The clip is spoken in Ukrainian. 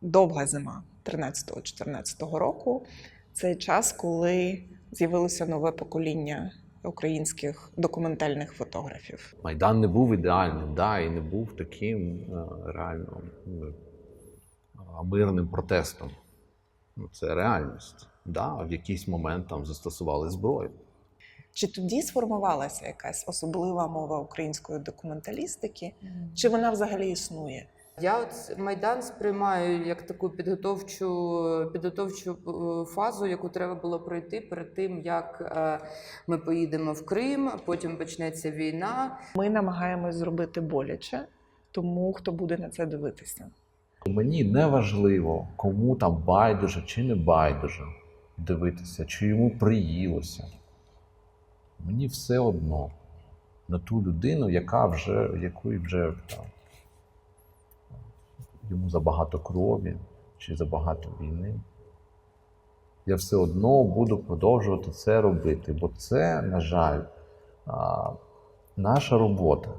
довга зима 13-14 року. Це час, коли з'явилося нове покоління українських документальних фотографів. Майдан не був ідеальним, да, і не був таким е, реально мирним протестом. Ну, це реальність. Да, в якийсь момент там застосували зброю. Чи тоді сформувалася якась особлива мова української документалістики, чи вона взагалі існує? Я от майдан сприймаю як таку підготовчу підготовчу е, фазу, яку треба було пройти перед тим, як е, ми поїдемо в Крим. Потім почнеться війна. Ми намагаємось зробити боляче тому, хто буде на це дивитися. Мені не важливо, кому там байдуже чи не байдуже дивитися, чи йому приїлося. Мені все одно на ту людину, яка вже, якої вже там, йому забагато крові чи забагато війни. Я все одно буду продовжувати це робити, бо це, на жаль, наша робота.